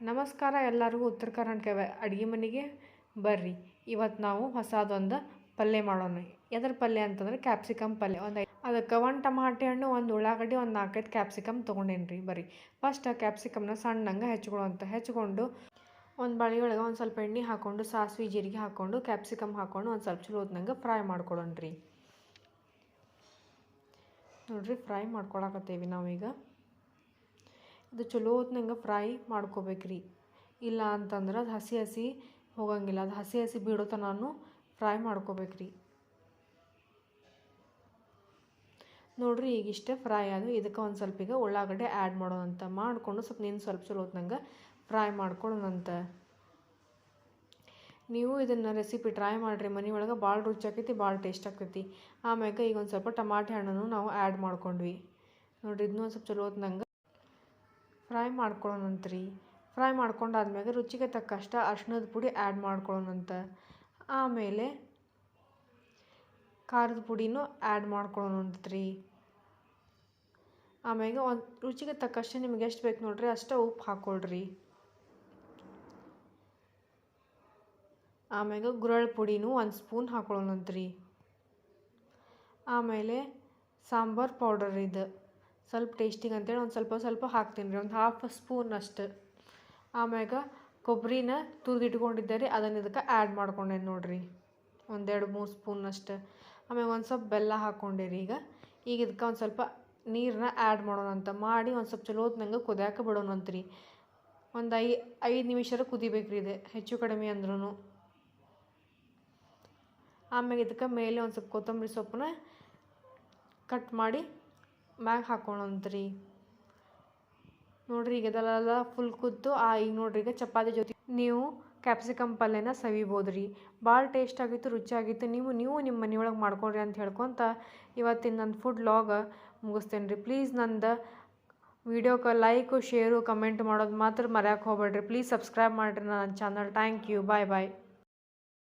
ನಮಸ್ಕಾರ ಎಲ್ಲರಿಗೂ ಉತ್ತರ ಕರ್ನಾಟಕ ಅಡುಗೆ ಮನೆಗೆ ಬರ್ರಿ. ಇವತ್ತು ನಾವು ಹೊಸದೊಂದು ಪಲ್ಯ ಮಾಡೋಣ. ಎದ್ರ ಪಲ್ಯ ಅಂತಂದ್ರೆ ಕ್ಯಾಪ್ಸಿಕಮ್ ಪಲ್ಯ. ಒಂದು ಅದಕ್ಕೆ ಒಂದು ಟಮಾಟೆ ಹಣ್ಣು, ಒಂದು ಉಳ್ಳಾಗಡ್ಡಿ, ಒಂದು ನಾಲ್ಕೈದು ಕ್ಯಾಪ್ಸಿಕಮ್ ತೊಗೊಂಡೇನಿ ರೀ ಬರ್ರಿ. ಫಸ್ಟ್ ಕ್ಯಾಪ್ಸಿಕಮ್ನ ಸಣ್ಣಂಗೆ ಹೆಚ್ಕೊಳ್ಳೋಂಥ ಹೆಚ್ಕೊಂಡು ಒಂದು ಬಳಿ ಒಳಗೆ ಒಂದು ಸ್ವಲ್ಪ ಎಣ್ಣೆ ಹಾಕ್ಕೊಂಡು ಸಾಸಿವೆ, ಜೀರಿಗೆ ಹಾಕ್ಕೊಂಡು ಕ್ಯಾಪ್ಸಿಕಮ್ ಹಾಕ್ಕೊಂಡು ಒಂದು ಸ್ವಲ್ಪ ಚಲೋ ಹೊತ್ನಂಗೆ ಫ್ರೈ ಮಾಡ್ಕೊಳ್ಳೋಣ ರೀ ನೋಡಿರಿ, ಫ್ರೈ ಮಾಡ್ಕೊಳಕತ್ತೇವಿ ನಾವೀಗ. ಇದು ಚಲೋ ಹೊತ್ನಂಗೆ ಫ್ರೈ ಮಾಡ್ಕೋಬೇಕ್ರಿ. ಇಲ್ಲ ಅಂತಂದ್ರೆ ಅದು ಹಸಿ ಹಸಿ ಹೋಗಂಗಿಲ್ಲ. ಅದು ಹಸಿ ಹಸಿ ಬಿಡೋ ತನೂ ಫ್ರೈ ಮಾಡ್ಕೋಬೇಕ್ರಿ. ನೋಡ್ರಿ ಈಗ ಇಷ್ಟೇ ಫ್ರೈ ಅದು ಇದಕ್ಕೆ ಒಂದು ಸ್ವಲ್ಪ ಈಗ ಉಳ್ಳಾಗಡ್ಡೆ ಆ್ಯಡ್ ಮಾಡೋಣಂತ. ಮಾಡಿಕೊಂಡು ಸ್ವಲ್ಪ ನೀನು ಸ್ವಲ್ಪ ಚಲೋ ಹೊತ್ನಂಗೆ ಫ್ರೈ ಮಾಡ್ಕೊಳ್ಳೋಣಂತ ನೀವು ಇದನ್ನು ರೆಸಿಪಿ ಟ್ರೈ ಮಾಡಿರಿ. ಮನೆ ಒಳಗೆ ಭಾಳ ರುಚಿ ಆಕೈತಿ ಭಾಳ ಟೇಸ್ಟ್ ಆಗ್ತೈತಿ ಆಮ್ಯಾಗ ಈಗ ಒಂದು ಸ್ವಲ್ಪ ಟಮಾಟೆ ಹಣ್ಣನ್ನು ನಾವು ಆ್ಯಡ್ ಮಾಡ್ಕೊಂಡ್ವಿ. ನೋಡಿರಿ ಇದನ್ನೂ ಒಂದು ಸ್ವಲ್ಪ ಚಲೋ ಹೊತ್ನಂಗೆ ಫ್ರೈ ಮಾಡ್ಕೊಳ್ಳೋಣಂತ್ರಿ. ಫ್ರೈ ಮಾಡ್ಕೊಂಡಾದ್ಮ್ಯಾಗ ರುಚಿಗೆ ತಕ್ಕಷ್ಟು ಅರ್ಶಿಣದ ಪುಡಿ ಆ್ಯಡ್ ಮಾಡ್ಕೊಳ್ಳೋಣಂತ. ಆಮೇಲೆ ಖಾರದ ಪುಡಿನೂ ಆ್ಯಡ್ ಮಾಡ್ಕೊಳ್ಳೋಣಂತ್ರಿ. ಆಮ್ಯಾಗ ಒಂದು ರುಚಿಗೆ ತಕ್ಕಷ್ಟು ನಿಮ್ಗೆ ಎಷ್ಟು ಬೇಕು ನೋಡ್ರಿ ಅಷ್ಟೇ ಉಪ್ಪು ಹಾಕ್ಕೊಳ್ರಿ ಆಮ್ಯಾಗ ಗುರಳ್ ಪುಡಿನೂ ಒಂದು ಸ್ಪೂನ್ ಹಾಕ್ಕೊಳ್ಳೋಣಂತ್ರಿ ಆಮೇಲೆ ಸಾಂಬಾರು ಪೌಡರ್ ಇದು. ಸ್ವಲ್ಪ ಟೇಸ್ಟಿಗೆ ಅಂತೇಳಿ ಒಂದು ಸ್ವಲ್ಪ ಸ್ವಲ್ಪ ಹಾಕ್ತೀನಿ ರೀ, ಒಂದು ಹಾಫ್ ಸ್ಪೂನ್ ಅಷ್ಟು. ಆಮ್ಯಾಗ ಕೊಬ್ಬರಿನ ತುರಿದಿಟ್ಕೊಂಡಿದ್ದೆ ರೀ, ಅದನ್ನು ಇದಕ್ಕೆ ಆ್ಯಡ್ ಮಾಡ್ಕೊಂಡೇನಿ ನೋಡಿರಿ. ಒಂದೆರಡು ಮೂರು ಸ್ಪೂನ್ ಅಷ್ಟು. ಆಮ್ಯಾಗ ಒಂದು ಸ್ವಲ್ಪ ಬೆಲ್ಲ ಹಾಕ್ಕೊಂಡೆ ರೀ ಈಗ. ಈಗ ಇದಕ್ಕೆ ಒಂದು ಸ್ವಲ್ಪ ನೀರನ್ನ ಆ್ಯಡ್ ಮಾಡೋಣಂತ ಮಾಡಿ ಒಂದು ಸ್ವಲ್ಪ ಚಲೋ ಹೊತ್ನಂಗೆ ಕುದಿಯಾಕೆ ಬಿಡೋಣಂತ್ರಿ ಒಂದು ಐ, ಐದು ನಿಮಿಷರ ಕುದಿಬೇಕು ರೀ ಇದು, ಹೆಚ್ಚು ಕಡಿಮೆ ಅಂದ್ರೂ ಆಮ್ಯಾಗ ಇದಕ್ಕೆ ಮೇಲೆ ಒಂದು ಸ್ವಲ್ಪ ಕೊತ್ತಂಬರಿ ಸೊಪ್ಪನ್ನ ಕಟ್ ಮಾಡಿ ಮ್ಯಾಗ ಹಾಕೋಣಂತ್ರಿ ನೋಡ್ರಿ ಈಗ ಫುಲ್ ಕುದ್ದು, ಆ ಈಗ ನೋಡ್ರಿ ಈಗ ಚಪಾತಿ ಜೊತೆ ನೀವು ಕ್ಯಾಪ್ಸಿಕಮ್ ಪಲ್ಯನ ಸವಿಬೋದು ರೀ ಭಾಳ ಟೇಸ್ಟ್ ಆಗಿತ್ತು. ರುಚಿಯಾಗಿತ್ತು ನೀವು ನೀವು ನಿಮ್ಮ ಮನೆಯೊಳಗೆ ಮಾಡ್ಕೊಳ್ರಿ ಅಂತ ಹೇಳ್ಕೊತ ಇವತ್ತಿನ ನನ್ನ ಫುಡ್ ಲಾಗ್ ಮುಗಿಸ್ತೇನೆ ರೀ ಪ್ಲೀಸ್ ನಂದು ವಿಡಿಯೋಕ್ಕೆ ಲೈಕು ಶೇರು ಕಮೆಂಟ್ ಮಾಡೋದು ಮಾತ್ರ ಮರ್ಯಾಕೆ ಹೋಗ್ಬೇಡ್ರಿ. ಪ್ಲೀಸ್ ಸಬ್ಸ್ಕ್ರೈಬ್ ಮಾಡಿರಿ ನನ್ನ channel thank you bye bye